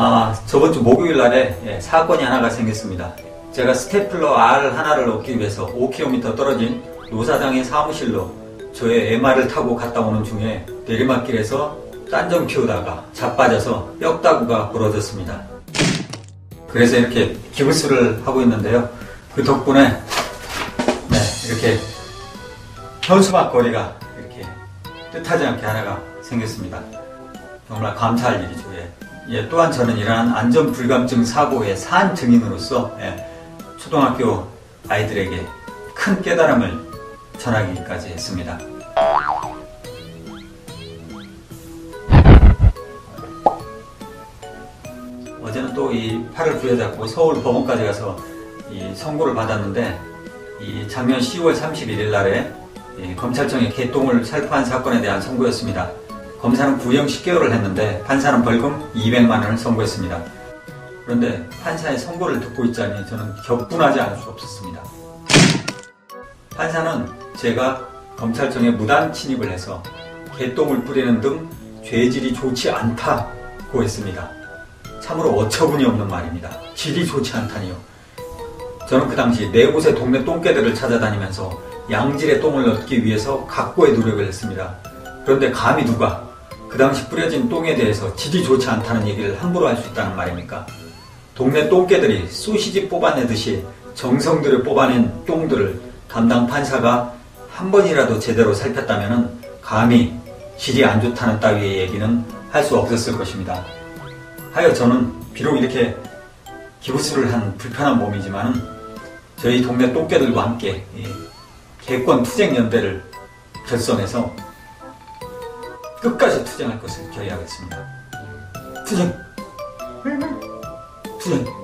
아, 저번 주 목요일 날에 예, 사건이 하나가 생겼습니다. 제가 스테플러 R 하나를 얻기 위해서 5km 떨어진 노사장의 사무실로 저의 MR을 타고 갔다 오는 중에 내리막길에서 딴점 피우다가 자빠져서 뼈다구가 부러졌습니다. 그래서 이렇게 기부스를 하고 있는데요. 그 덕분에 네, 이렇게 현수막 거리가 이렇게 뜻하지 않게 하나가 생겼습니다. 정말 감사할 일이죠. 예. 예, 또한 저는 이러한 안전불감증 사고의 산 증인으로서 예, 초등학교 아이들에게 큰 깨달음을 전하기까지 했습니다. 어제는 또 이 팔을 부여잡고 서울 법원까지 가서 이 선고를 받았는데 이 작년 10월 31일 날에 이 검찰청의 개똥을 살포한 사건에 대한 선고였습니다. 검사는 구형 10개월을 했는데 판사는 벌금 200만 원을 선고했습니다. 그런데 판사의 선고를 듣고 있자니 저는 격분하지 않을 수 없었습니다. 판사는 제가 검찰청에 무단 침입을 해서 개똥을 뿌리는 등 죄질이 좋지 않다고 했습니다. 참으로 어처구니 없는 말입니다. 질이 좋지 않다니요. 저는 그 당시 네 곳의 동네 똥개들을 찾아다니면서 양질의 똥을 얻기 위해서 각고의 노력을 했습니다. 그런데 감히 누가 그 당시 뿌려진 똥에 대해서 질이 좋지 않다는 얘기를 함부로 할 수 있다는 말입니까? 동네 똥개들이 소시지 뽑아내듯이 정성 들여 뽑아낸 똥들을 담당 판사가 한 번이라도 제대로 살폈다면 감히 질이 안 좋다는 따위의 얘기는 할 수 없었을 것입니다. 하여 저는 비록 이렇게 기부스를 한 불편한 몸이지만 저희 동네 똥개들과 함께 개권 투쟁 연대를 결성해서 끝까지 투쟁할 것을 결의하겠습니다. 투쟁! 투쟁!